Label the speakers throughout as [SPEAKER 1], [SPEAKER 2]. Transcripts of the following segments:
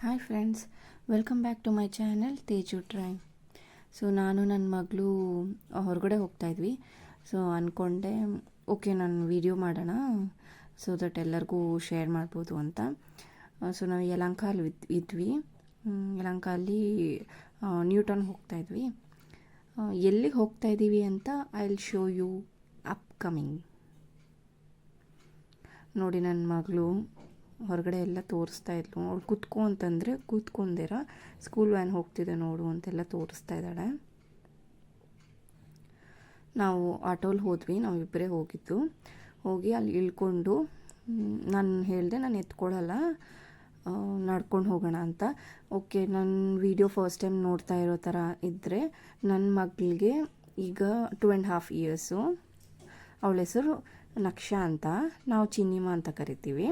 [SPEAKER 1] Hi friends welcome back to my channel Teju drawing so ನಾನು ನನ್ನ ಮಗಳು ಹೊರಗಡೆ ಹೋಗ್ತಾಯಿದ್ವಿ ಸೊ ಅಂದ್ಕೊಂಡೆ ಓಕೆ ನಾನು ವಿಡಿಯೋ ಮಾಡೋಣ ಸೊ ದಟ್ ಎಲ್ಲರಿಗೂ ಶೇರ್ ಮಾಡ್ಬೋದು ಅಂತ. ಸೊ ನಾವು ಯಲಂಕಾಲ್ ಇದ್ ಇದ್ವಿ. ಯಲಂಕಾಲಿ ನ್ಯೂಟನ್ ಹೋಗ್ತಾಯಿದ್ವಿ ಎಲ್ಲಿಗೆ ಹೋಗ್ತಾ ಇದ್ದೀವಿ ಅಂತ I will show you upcoming ನೋಡಿ ನನ್ನ ಮಗಳು. ಹೊರಗಡೆ ಎಲ್ಲ ತೋರಿಸ್ತಾ ಇದ್ಲು. ಅವಳು ಕೂತ್ಕೊ ಅಂತಂದರೆ ಕೂತ್ಕೊಂಡಿರ ಸ್ಕೂಲ್ ವ್ಯಾನ್ ಹೋಗ್ತಿದೆ ನೋಡು ಅಂತೆಲ್ಲ ತೋರಿಸ್ತಾ ಇದ್ದಾಳೆ. ನಾವು ಆಟೋಲಿ ಹೋದ್ವಿ ನಾವಿಬ್ಬರೇ ಹೋಗಿದ್ದು. ಹೋಗಿ ಅಲ್ಲಿ ಇಳ್ಕೊಂಡು ನಾನು ಹೇಳಿದೆ ನಾನು ಎತ್ಕೊಳ್ಳಲ್ಲ ನಡ್ಕೊಂಡು ಹೋಗೋಣ ಅಂತ. ಓಕೆ ನನ್ನ ವಿಡಿಯೋ ಫಸ್ಟ್ ಟೈಮ್ ನೋಡ್ತಾ ಇರೋ ಥರ ಇದ್ದರೆ ನನ್ನ ಮಗಳಿಗೆ ಈಗ ಟು ಆ್ಯಂಡ್ ಹಾಫ್ ಇಯರ್ಸು ಅವಳ ಹೆಸರು ನಕ್ಷಾ ಅಂತ, ನಾವು ಚಿನ್ನಿಮಾ ಅಂತ ಕರಿತೀವಿ.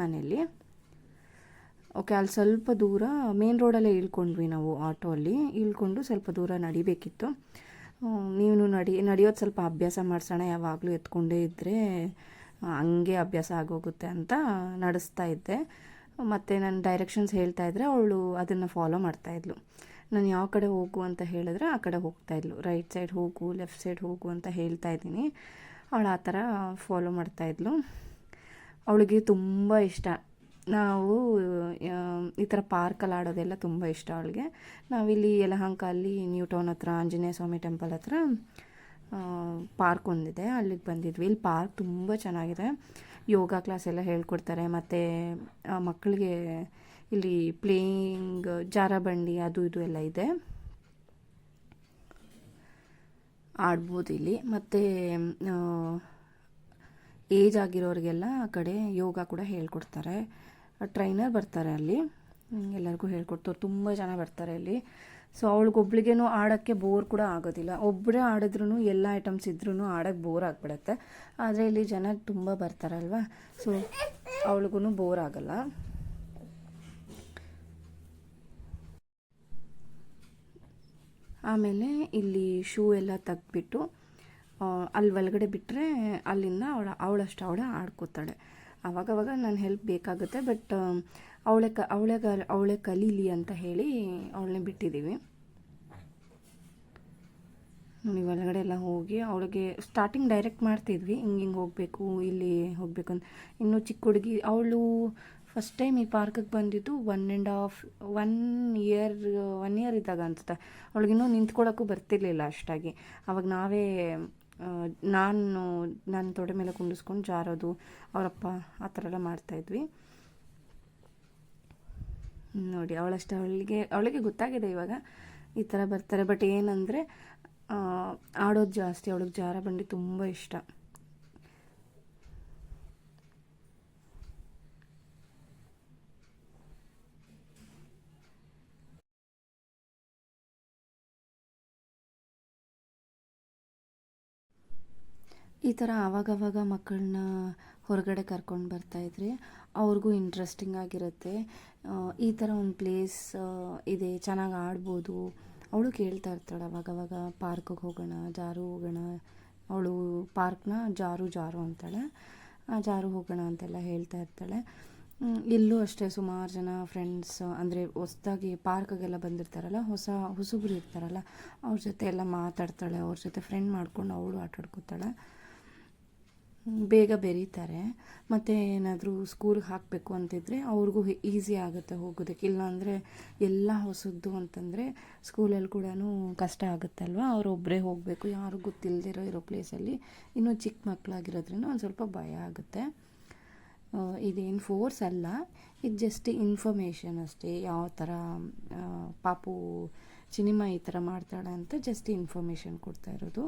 [SPEAKER 1] ಮನೇಲಿ ಓಕೆ, ಅಲ್ಲಿ ಸ್ವಲ್ಪ ದೂರ ಮೇನ್ ರೋಡಲ್ಲೇ ಇಳ್ಕೊಂಡ್ವಿ ನಾವು ಆಟೋ ಅಲ್ಲಿ. ಇಳ್ಕೊಂಡು ಸ್ವಲ್ಪ ದೂರ ನಡಿಬೇಕಿತ್ತು. ನೀವು ನಡಿ, ನಡೆಯೋದು ಸ್ವಲ್ಪ ಅಭ್ಯಾಸ ಮಾಡಿಸೋಣ, ಯಾವಾಗಲೂ ಎತ್ಕೊಂಡೇ ಇದ್ದರೆ ಹಂಗೆ ಅಭ್ಯಾಸ ಆಗೋಗುತ್ತೆ ಅಂತ ನಡೆಸ್ತಾ ಇದ್ದೆ. ಮತ್ತು ನಾನು ಡೈರೆಕ್ಷನ್ಸ್ ಹೇಳ್ತಾ ಇದ್ದರೆ ಅವಳು ಅದನ್ನು ಫಾಲೋ ಮಾಡ್ತಾಯಿದ್ಲು ನಾನು ಯಾವ ಕಡೆ ಹೋಗು ಅಂತ ಹೇಳಿದ್ರೆ ಆ ಕಡೆ ಹೋಗ್ತಾಯಿದ್ಲು ರೈಟ್ ಸೈಡ್ ಹೋಗು ಲೆಫ್ಟ್ ಸೈಡ್ ಹೋಗು ಅಂತ ಹೇಳ್ತಾ ಇದ್ದೀನಿ. ಅವಳು ಆ ಥರ ಫಾಲೋ ಮಾಡ್ತಾಯಿದ್ಲು ಅವಳಿಗೆ ತುಂಬ ಇಷ್ಟ. ನಾವು ಈ ಥರ ಪಾರ್ಕಲ್ಲಿ ಆಡೋದೆಲ್ಲ ತುಂಬ ಇಷ್ಟ ಅವಳಿಗೆ. ನಾವಿಲ್ಲಿ ಯಲಹಂಕ ಅಲ್ಲಿ ನ್ಯೂ ಟೌನ್ ಹತ್ರ, ಆಂಜನೇಯ ಸ್ವಾಮಿ ಟೆಂಪಲ್ ಹತ್ರ ಪಾರ್ಕ್ ಒಂದಿದೆ. ಅಲ್ಲಿಗೆ ಬಂದಿದ್ವಿ. ಇಲ್ಲಿ ಪಾರ್ಕ್ ತುಂಬ ಚೆನ್ನಾಗಿದೆ. ಯೋಗ ಕ್ಲಾಸ್ ಎಲ್ಲ ಹೇಳ್ಕೊಡ್ತಾರೆ. ಮತ್ತು ಮಕ್ಕಳಿಗೆ ಇಲ್ಲಿ ಪ್ಲೇಯಿಂಗ್ ಜಾರಬಂಡಿ ಅದು ಇದು ಎಲ್ಲ ಇದೆ. ಆಡ್ಬೋದು ಇಲ್ಲಿ. ಮತ್ತು ಏಜ್ ಆಗಿರೋರಿಗೆಲ್ಲ ಆ ಕಡೆ ಯೋಗ ಕೂಡ ಹೇಳ್ಕೊಡ್ತಾರೆ. ಟ್ರೈನರ್ ಬರ್ತಾರೆ ಅಲ್ಲಿ. ಎಲ್ಲರಿಗೂ ಹೇಳ್ಕೊಡ್ತಾರೆ ತುಂಬ ಜನ ಬರ್ತಾರೆ ಇಲ್ಲಿ ಸೊ ಅವಳಿಗೊಬ್ಳಿಗೇನು ಆಡೋಕ್ಕೆ ಬೋರ್ ಕೂಡ ಆಗೋದಿಲ್ಲ. ಒಬ್ಬರೇ ಆಡಿದ್ರೂ ಎಲ್ಲ ಐಟಮ್ಸ್ ಇದ್ರೂ ಆಡೋಕ್ಕೆ ಬೋರ್ ಆಗಿಬಿಡತ್ತೆ. ಆದರೆ ಇಲ್ಲಿ ಜನ ತುಂಬ ಬರ್ತಾರಲ್ವ? ಸೊ ಅವಳಿಗೂ ಬೋರ್ ಆಗಲ್ಲ. ಆಮೇಲೆ ಇಲ್ಲಿ ಶೂ ಎಲ್ಲ ತೆಗ್ದ್ಬಿಟ್ಟು ಅಲ್ಲಿ ಒಳಗಡೆ ಬಿಟ್ಟರೆ ಅಲ್ಲಿಂದ ಅವಳ, ಅವಳಷ್ಟು ಅವಳೆ ಆಡ್ಕೋತಾಳೆ. ಅವಾಗವಾಗ ನನ್ನ ಹೆಲ್ಪ್ ಬೇಕಾಗುತ್ತೆ ಬಟ್ ಅವಳೆ ಕ, ಅವಳೆ ಅವಳೆ ಕಲೀಲಿ ಅಂತ ಹೇಳಿ ಅವಳನ್ನೇ ಬಿಟ್ಟಿದ್ದೀವಿ. ನೋಡಿ ಒಳಗಡೆ ಎಲ್ಲ ಹೋಗಿ ಅವಳಿಗೆ ಸ್ಟಾರ್ಟಿಂಗ್ ಡೈರೆಕ್ಟ್ ಮಾಡ್ತಿದ್ವಿ, ಹಿಂಗೆ ಹಿಂಗೆ ಹೋಗಬೇಕು, ಇಲ್ಲಿ ಹೋಗಬೇಕು ಅಂತ. ಇನ್ನು ಚಿಕ್ಕ ಹುಡುಗಿ, ಅವಳು ಫಸ್ಟ್ ಟೈಮ್ ಈ ಪಾರ್ಕಿಗೆ ಬಂದಿದ್ದು one and half one year one year ಇದ್ದಾಗ ಅನ್ಸುತ್ತೆ. ಅವಳಿಗಿನ್ನೂ ನಿಂತ್ಕೊಳ್ಳೋಕ್ಕೂ ಬರ್ತಿರ್ಲಿಲ್ಲ ಅಷ್ಟಾಗಿ. ಅವಾಗ ನಾವೇ ನಾನು ನನ್ನ ತೊಡೆ ಮೇಲೆ ಕುಂಡಿಸ್ಕೊಂಡು ಜಾರೋದು, ಅವರಪ್ಪ ಆ ಥರ ಎಲ್ಲ ಮಾಡ್ತಾಯಿದ್ವಿ ನೋಡಿ, ಅವಳಷ್ಟು, ಅವಳಿಗೆ ಅವಳಿಗೆ ಗೊತ್ತಾಗಿದೆ ಇವಾಗ ಈ ಥರ ಬರ್ತಾರೆ. ಬಟ್ ಏನಂದರೆ ಆಡೋದು ಜಾಸ್ತಿ, ಅವಳಿಗೆ ಜಾರ ಬಂಡಿ ತುಂಬ ಇಷ್ಟ. ಈ ಥರ ಆವಾಗವಾಗ ಮಕ್ಕಳನ್ನ ಹೊರಗಡೆ ಕರ್ಕೊಂಡು ಬರ್ತಾಯಿದ್ರೆ ಅವ್ರಿಗೂ ಇಂಟ್ರೆಸ್ಟಿಂಗ್ ಆಗಿರುತ್ತೆ. ಈ ಥರ ಒಂದು ಪ್ಲೇಸ್ ಇದೆ, ಚೆನ್ನಾಗಿ ಆಡ್ಬೋದು. ಅವಳು ಕೇಳ್ತಾ ಇರ್ತಾಳೆ ಅವಾಗವಾಗ ಪಾರ್ಕಿಗೆ ಹೋಗೋಣ, ಜಾರು ಹೋಗೋಣ. ಅವಳು ಪಾರ್ಕ್ನ ಜಾರು ಜಾರು ಅಂತಾಳೆ. ಜಾರು ಹೋಗೋಣ ಅಂತೆಲ್ಲ ಹೇಳ್ತಾ ಇರ್ತಾಳೆ. ಇಲ್ಲೂ ಅಷ್ಟೇ ಸುಮಾರು ಜನ ಫ್ರೆಂಡ್ಸ್ ಅಂದರೆ ಹೊಸ್ದಾಗಿ ಪಾರ್ಕಿಗೆಲ್ಲ ಬಂದಿರ್ತಾರಲ್ಲ, ಹೊಸ ಹೊಸಬ್ರು ಇರ್ತಾರಲ್ಲ, ಅವ್ರ ಜೊತೆ ಎಲ್ಲ ಮಾತಾಡ್ತಾಳೆ, ಅವ್ರ ಜೊತೆ ಫ್ರೆಂಡ್ ಮಾಡ್ಕೊಂಡು ಅವಳು ಆಟಾಡ್ಕೋತಾಳೆ. ಬೇಗ ಬೆರೀತಾರೆ. ಮತ್ತು ಏನಾದರೂ ಸ್ಕೂಲ್ಗೆ ಹಾಕಬೇಕು ಅಂತಿದ್ರೆ ಅವ್ರಿಗೂ ಈಸಿ ಆಗುತ್ತೆ ಹೋಗೋದಕ್ಕೆ. ಇಲ್ಲಾಂದರೆ ಎಲ್ಲ ಹೊಸದ್ದು ಅಂತಂದರೆ ಸ್ಕೂಲಲ್ಲಿ ಕೂಡ ಕಷ್ಟ ಆಗುತ್ತಲ್ವ? ಅವರೊಬ್ಬರೇ ಹೋಗಬೇಕು. ಯಾರು ಗೊತ್ತಿಲ್ಲದಿರೋ ಇರೋ ಪ್ಲೇಸಲ್ಲಿ ಇನ್ನೂ ಚಿಕ್ಕ ಮಕ್ಕಳಾಗಿರೋದ್ರಿಂದ ಒಂದು ಸ್ವಲ್ಪ ಭಯ ಆಗುತ್ತೆ. ಇದೇನು ಫೋರ್ಸ್ ಅಲ್ಲ. ಇದು ಜಸ್ಟ್ ಇನ್ಫಾರ್ಮೇಷನ್ ಅಷ್ಟೇ. ಯಾವ ಥರ ಪಾಪು ಸಿನಿಮಾ ಈ ಥರ ಮಾಡ್ತಾಳೆ ಅಂತ ಜಸ್ಟ್ ಇನ್ಫಾರ್ಮೇಷನ್ ಕೊಡ್ತಾ ಇರೋದು.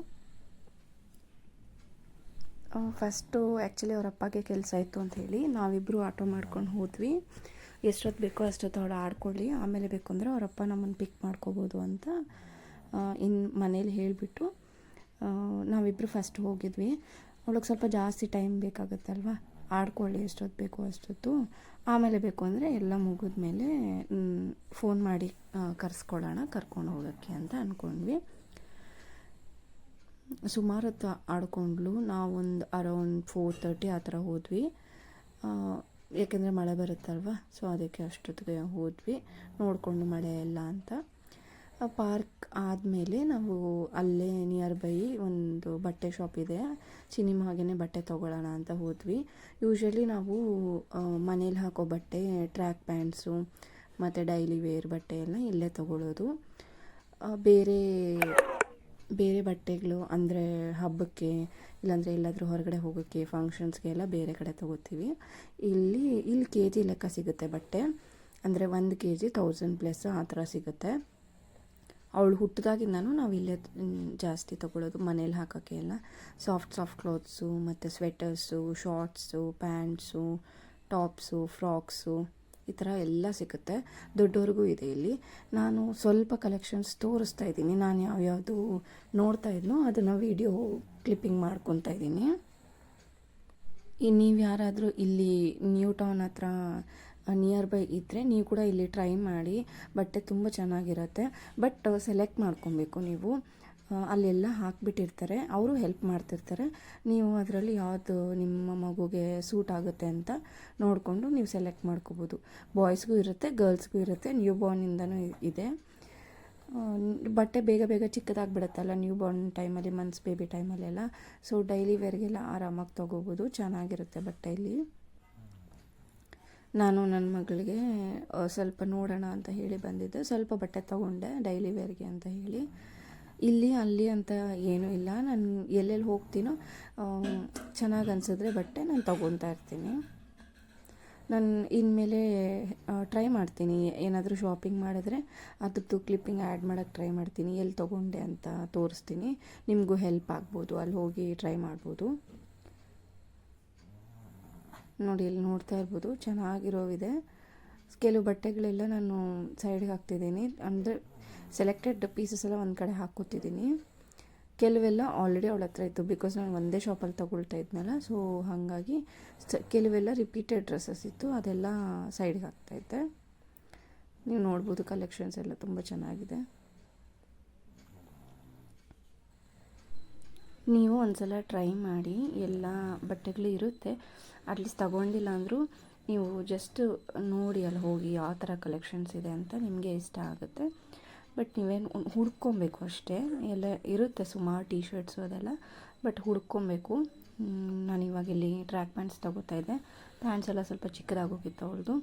[SPEAKER 1] ಫಸ್ಟು ಆ್ಯಕ್ಚುಲಿ ಅವ್ರ ಅಪ್ಪಗೆ ಕೆಲಸ ಇತ್ತು ಅಂತ ಹೇಳಿ ನಾವಿಬ್ಬರು ಆಟೋ ಮಾಡ್ಕೊಂಡು ಹೋದ್ವಿ. ಎಷ್ಟೊತ್ತು ಬೇಕೋ ಅಷ್ಟೊತ್ತು ಅವಳು ಆಡ್ಕೊಳ್ಳಿ, ಆಮೇಲೆ ಬೇಕು ಅಂದರೆ ಅವರಪ್ಪ ನಮ್ಮನ್ನು ಪಿಕ್ ಮಾಡ್ಕೋಬೋದು ಅಂತ ಇನ್ನು ಮನೇಲಿ ಹೇಳಿಬಿಟ್ಟು ನಾವಿಬ್ಬರು ಫಸ್ಟ್ ಹೋಗಿದ್ವಿ. ಅವಳಿಗೆ ಸ್ವಲ್ಪ ಜಾಸ್ತಿ ಟೈಮ್ ಬೇಕಾಗುತ್ತಲ್ವ? ಆಡ್ಕೊಳ್ಳಿ ಎಷ್ಟೊತ್ತು ಬೇಕೋ ಅಷ್ಟೊತ್ತು. ಆಮೇಲೆ ಬೇಕು ಅಂದರೆ ಎಲ್ಲ ಮುಗಿದ್ಮೇಲೆ ಫೋನ್ ಮಾಡಿ ಕರೆಸ್ಕೊಳ್ಳೋಣ, ಕರ್ಕೊಂಡು ಹೋಗೋಕ್ಕೆ ಅಂತ ಅಂದ್ಕೊಂಡ್ವಿ ಸುಮಾರು ಹೊತ್ತು ಆಡ್ಕೊಂಡ್ಳು ನಾವೊಂದು ಅರೌಂಡ್ ಫೋರ್ ತರ್ಟಿ ಆ ಥರ ಹೋದ್ವಿ. ಏಕೆಂದರೆ ಮಳೆ ಬರುತ್ತಲ್ವ ಸೊ ಅದಕ್ಕೆ ಅಷ್ಟೊತ್ತಿಗೆ ಹೋದ್ವಿ. ನೋಡಿಕೊಂಡು ಮಳೆ ಎಲ್ಲ ಅಂತ. ಪಾರ್ಕ್ ಆದಮೇಲೆ ನಾವು ಅಲ್ಲೇ ನಿಯರ್ ಬೈ ಒಂದು ಬಟ್ಟೆ ಶಾಪ್ ಇದೆ. ಸಿನಿಮಾ ಬಟ್ಟೆ ತೊಗೊಳ್ಳೋಣ ಅಂತ ಹೋದ್ವಿ. ಯೂಶ್ವಲಿ ನಾವು ಮನೇಲಿ ಹಾಕೋ ಬಟ್ಟೆ ಟ್ರ್ಯಾಕ್ ಪ್ಯಾಂಟ್ಸು ಮತ್ತು ಡೈಲಿ ವೇರ್ ಬಟ್ಟೆ ಎಲ್ಲ ಇಲ್ಲೇ ತೊಗೊಳ್ಳೋದು. ಬೇರೆ ಬೇರೆ ಬಟ್ಟೆಗಳು ಅಂದರೆ ಹಬ್ಬಕ್ಕೆ ಇಲ್ಲಾಂದರೆ ಎಲ್ಲಾದರೂ ಹೊರಗಡೆ ಹೋಗೋಕ್ಕೆ ಫಂಕ್ಷನ್ಸ್ಗೆ ಎಲ್ಲ ಬೇರೆ ಕಡೆ ತೊಗೋತೀವಿ. ಇಲ್ಲಿ ಇಲ್ಲಿ ಕೆ ಜಿ ಲೆಕ್ಕ ಸಿಗುತ್ತೆ ಬಟ್ಟೆ. ಅಂದರೆ ಒಂದು ಕೆ ಜಿ ತೌಸಂಡ್ ಪ್ಲಸ್ ಆ ಥರ ಸಿಗುತ್ತೆ. ಅವಳು ಹುಟ್ಟಿದಾಗಿಂದನೂ ನಾವು ಇಲ್ಲೇ ಜಾಸ್ತಿ ತೊಗೊಳ್ಳೋದು ಮನೇಲಿ ಹಾಕೋಕ್ಕೆ ಎಲ್ಲ. ಸಾಫ್ಟ್ ಸಾಫ್ಟ್ ಕ್ಲೋತ್ಸು ಮತ್ತು sweaters shorts pants tops frocks ಈ ಥರ ಎಲ್ಲ ಸಿಗುತ್ತೆ. ದೊಡ್ಡವ್ರಿಗೂ ಇದೆ ಇಲ್ಲಿ. ನಾನು ಸ್ವಲ್ಪ ಕಲೆಕ್ಷನ್ಸ್ ತೋರಿಸ್ತಾ ಇದ್ದೀನಿ. ನಾನು ಯಾವ್ಯಾವುದು ನೋಡ್ತಾ ಇದ್ನೋ ಅದನ್ನು ವೀಡಿಯೋ ಕ್ಲಿಪ್ಪಿಂಗ್ ಮಾಡ್ಕೊತಾ ಇದ್ದೀನಿ. ಈ ನೀವು ಯಾರಾದರೂ ಇಲ್ಲಿ ನ್ಯೂ ಟೌನ್ ಹತ್ರ ನಿಯರ್ ಬೈ ಇದ್ದರೆ ನೀವು ಕೂಡ ಇಲ್ಲಿ ಟ್ರೈ ಮಾಡಿ. ಬಟ್ಟೆ ತುಂಬ ಚೆನ್ನಾಗಿರುತ್ತೆ. ಬಟ್ ಸೆಲೆಕ್ಟ್ ಮಾಡ್ಕೊಬೇಕು ನೀವು. ಅಲ್ಲೆಲ್ಲ ಹಾಕ್ಬಿಟ್ಟಿರ್ತಾರೆ. ಅವರು ಹೆಲ್ಪ್ ಮಾಡ್ತಿರ್ತಾರೆ. ನೀವು ಅದರಲ್ಲಿ ಯಾವುದು ನಿಮ್ಮ ಮಗುಗೆ ಸೂಟ್ ಆಗುತ್ತೆ ಅಂತ ನೋಡಿಕೊಂಡು ನೀವು ಸೆಲೆಕ್ಟ್ ಮಾಡ್ಕೋಬೋದು. ಬಾಯ್ಸ್ಗೂ ಇರುತ್ತೆ ಗರ್ಲ್ಸ್ಗೂ ಇರುತ್ತೆ ನ್ಯೂ ಬಾರ್ನಿಂದನೂ ಇದೆ. ಬಟ್ಟೆ ಬೇಗ ಬೇಗ ಚಿಕ್ಕದಾಗ್ಬಿಡುತ್ತಲ್ಲ ನ್ಯೂ ಬಾರ್ನ್ ಟೈಮಲ್ಲಿ ಮನ್ಸ್ ಬೇಬಿ ಟೈಮಲ್ಲೆಲ್ಲ ಸೊ ಡೈಲಿ ವೇರ್ಗೆಲ್ಲ ಆರಾಮಾಗಿ ತೊಗೋಬೋದು. ಚೆನ್ನಾಗಿರುತ್ತೆ ಬಟ್ಟೆ ಇಲ್ಲಿ ನಾನು ನನ್ನ ಮಗಳಿಗೆ ಸ್ವಲ್ಪ ನೋಡೋಣ ಅಂತ ಹೇಳಿ ಬಂದಿದ್ದೆ. ಸ್ವಲ್ಪ ಬಟ್ಟೆ ತೊಗೊಂಡೆ ಡೈಲಿ ವೇರ್ಗೆ ಅಂತ ಹೇಳಿ. ಇಲ್ಲಿ, ಅಲ್ಲಿ ಅಂತ ಏನೂ ಇಲ್ಲ. ನಾನು ಎಲ್ಲೆಲ್ಲಿ ಹೋಗ್ತೀನೋ ಚೆನ್ನಾಗಿ ಅನಿಸಿದ್ರೆ ಬಟ್ಟೆ ನಾನು ತೊಗೊತಾ ಇರ್ತೀನಿ. ನಾನು ಇನ್ಮೇಲೆ ಟ್ರೈ ಮಾಡ್ತೀನಿ. ಏನಾದರೂ ಶಾಪಿಂಗ್ ಮಾಡಿದ್ರೆ ಅದ್ರದ್ದು ಕ್ಲಿಪ್ಪಿಂಗ್ ಆ್ಯಡ್ ಮಾಡೋಕ್ಕೆ ಟ್ರೈ ಮಾಡ್ತೀನಿ. ಎಲ್ಲಿ ತೊಗೊಂಡೆ ಅಂತ ತೋರಿಸ್ತೀನಿ. ನಿಮಗೂ ಹೆಲ್ಪ್ ಆಗ್ಬೋದು. ಅಲ್ಲಿ ಹೋಗಿ ಟ್ರೈ ಮಾಡ್ಬೋದು. ನೋಡಿ, ಇಲ್ಲಿ ನೋಡ್ತಾ ಇರ್ಬೋದು. ಚೆನ್ನಾಗಿರೋವಿದೆ. ಕೆಲವು ಬಟ್ಟೆಗಳೆಲ್ಲ ನಾನು ಸೈಡ್ಗೆ ಹಾಕ್ತಿದ್ದೀನಿ. ಅಂದರೆ ಸೆಲೆಕ್ಟೆಡ್ ಪೀಸಸ್ ಎಲ್ಲ ಒಂದು ಕಡೆ ಹಾಕೋತಿದ್ದೀನಿ ಕೆಲವೆಲ್ಲ ಆಲ್ರೆಡಿ ಅವಳ ಹತ್ರ ಇತ್ತು ಬಿಕಾಸ್ ನಾನು ಒಂದೇ ಶಾಪಲ್ಲಿ ತೊಗೊಳ್ತಾ ಇದ್ನಲ್ಲ ಸೊ ಹಾಗಾಗಿ ಕೆಲವೆಲ್ಲ ರಿಪೀಟೆಡ್ ಡ್ರೆಸ್ಸಸ್ ಇತ್ತು, ಅದೆಲ್ಲ ಸೈಡ್ಗೆ ಹಾಕ್ತಾಯಿದ್ದೆ ನೀವು ನೋಡ್ಬೋದು ಕಲೆಕ್ಷನ್ಸ್ ಎಲ್ಲ ತುಂಬ ಚೆನ್ನಾಗಿದೆ. ನೀವು ಒಂದ್ಸಲ ಟ್ರೈ ಮಾಡಿ, ಎಲ್ಲ ಬಟ್ಟೆಗಳು ಇರುತ್ತೆ. ಅಟ್ಲೀಸ್ಟ್ ತಗೊಂಡಿಲ್ಲ ಅಂದರೂ ನೀವು ಜಸ್ಟ್ ನೋಡಿ ಅಲ್ಲಿ ಹೋಗಿ ಯಾವ ಥರ ಕಲೆಕ್ಷನ್ಸ್ ಇದೆ ಅಂತ ನಿಮಗೆ ಇಷ್ಟ ಆಗುತ್ತೆ. ಬಟ್ ನೀವೇನು ಹುಡ್ಕೊಬೇಕು ಅಷ್ಟೇ. ಎಲ್ಲ ಇರುತ್ತೆ ಸುಮಾರು ಟೀ ಶರ್ಟ್ಸು ಅದೆಲ್ಲ. ಬಟ್ ಹುಡ್ಕೊಬೇಕು. ನಾನು ಇವಾಗ ಇಲ್ಲಿ ಟ್ರ್ಯಾಕ್ ಪ್ಯಾಂಟ್ಸ್ ತೊಗೋತಾ ಇದ್ದೆ. ಪ್ಯಾಂಟ್ಸ್ ಎಲ್ಲ ಸ್ವಲ್ಪ ಚಿಕ್ಕದಾಗೋಗಿತ್ತು ಅವ್ರದ್ದು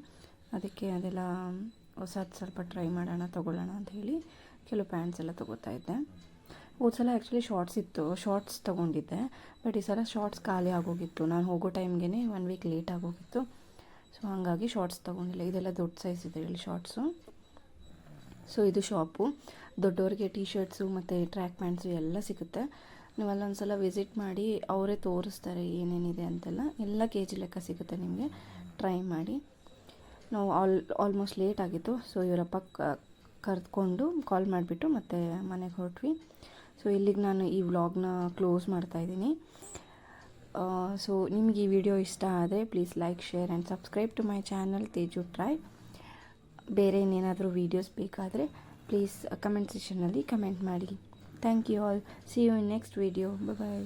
[SPEAKER 1] ಅದಕ್ಕೆ ಅದೆಲ್ಲ ಹೊಸದು ಸ್ವಲ್ಪ ಟ್ರೈ ಮಾಡೋಣ, ತೊಗೊಳ್ಳೋಣ ಅಂತ ಹೇಳಿ ಕೆಲವು ಪ್ಯಾಂಟ್ಸ್ ಎಲ್ಲ ತೊಗೋತಾ ಇದ್ದೆ. ಸಲ ಆ್ಯಕ್ಚುಲಿ ಶಾರ್ಟ್ಸ್ ಇತ್ತು ಶಾರ್ಟ್ಸ್ ತೊಗೊಂಡಿದ್ದೆ. ಬಟ್ ಈ ಸಲ ಶಾರ್ಟ್ಸ್ ಖಾಲಿ ಆಗೋಗಿತ್ತು. ನಾನು ಹೋಗೋ ಟೈಮ್ಗೆ ಒನ್ ವೀಕ್ ಲೇಟ್ ಆಗೋಗಿತ್ತು. ಸೊ ಹಾಗಾಗಿ ಶಾರ್ಟ್ಸ್ ತೊಗೊಂಡಿಲ್ಲ. ಇದೆಲ್ಲ ದೊಡ್ಡ ಸೈಜ್ ಇದೆ ಇಲ್ಲಿ ಶಾರ್ಟ್ಸು ಸೊ ಇದು ಶಾಪು ದೊಡ್ಡವ್ರಿಗೆ ಟೀ ಶರ್ಟ್ಸು ಮತ್ತು ಟ್ರ್ಯಾಕ್ ಪ್ಯಾಂಟ್ಸು ಎಲ್ಲ ಸಿಗುತ್ತೆ. ನೀವು ಅಲ್ಲೊಂದ್ಸಲ ವಿಸಿಟ್ ಮಾಡಿ ಅವರೇ ತೋರಿಸ್ತಾರೆ ಏನೇನಿದೆ ಅಂತೆಲ್ಲ ಎಲ್ಲ ಕೆ ಜಿ ಲೆಕ್ಕ ಸಿಗುತ್ತೆ ನಿಮಗೆ. ಟ್ರೈ ಮಾಡಿ. ನಾವು ಆಲ್ ಆಲ್ಮೋಸ್ಟ್ ಲೇಟ್ ಆಗಿತ್ತು. ಸೊ ಇವರಪ್ಪ ಕರೆದುಕೊಂಡು ಕಾಲ್ ಮಾಡಿಬಿಟ್ಟು ಮತ್ತೆ ಮನೆಗೆ ಹೊರಟ್ವಿ. ಸೊ ಇಲ್ಲಿಗೆ ನಾನು ಈ ವ್ಲಾಗ್ನ ಕ್ಲೋಸ್ ಮಾಡ್ತಾಯಿದ್ದೀನಿ ಸೊ ನಿಮಗೆ ಈ ವಿಡಿಯೋ ಇಷ್ಟ ಆದರೆ please like share and subscribe to my channel Teju try ಬೇರೆ ಇನ್ನೇನಾದರೂ ವೀಡಿಯೋಸ್ ಬೇಕಾದರೆ ಪ್ಲೀಸ್ ಕಮೆಂಟ್ ಸೆಷನಲ್ಲಿ ಕಮೆಂಟ್ ಮಾಡಿ. Thank you all see you in next video bye